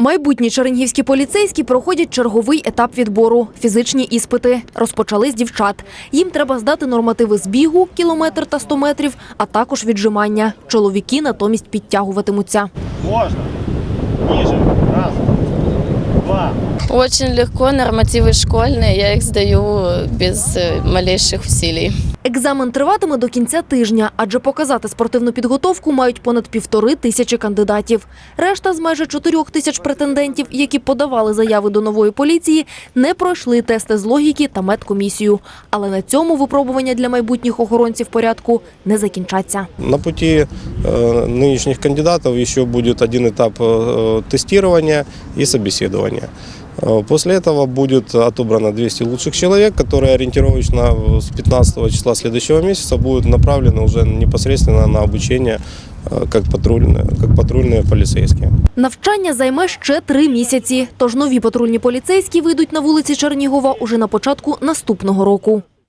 Майбутні чернігівські поліцейські проходять черговий етап відбору – фізичні іспити. Розпочали з дівчат. Їм треба здати нормативи збігу – кілометр та 100 метрів, а також віджимання. Чоловіки натомість підтягуватимуться. Можно. Ниже. Раз. Два. Очень легко, нормативы школьные, я их сдаю без э, малейших усилий. Екзамен триватиме до кінця тижня, адже показати спортивну підготовку мають понад півтори тисячі кандидатів. Решта з майже чотирьох тисяч претендентів, які подавали заяви до нової поліції, не пройшли тести з логіки та медкомісію. Але на цьому випробування для майбутніх охоронців порядку не закінчаться. На пути э, нынешних кандидатов еще будет один этап э, тестирования и собеседования. Э, После этого будет отобрано 200 лучших человек, которые ориентировочно э, с 15 числа следующего месяца будут направлены уже непосредственно на обучение э, как патрульные, как патрульные полицейские. Навчання займе ще три місяці, тож нові патрульні поліцейські вийдуть на вулиці Чернігова уже на початку наступного року.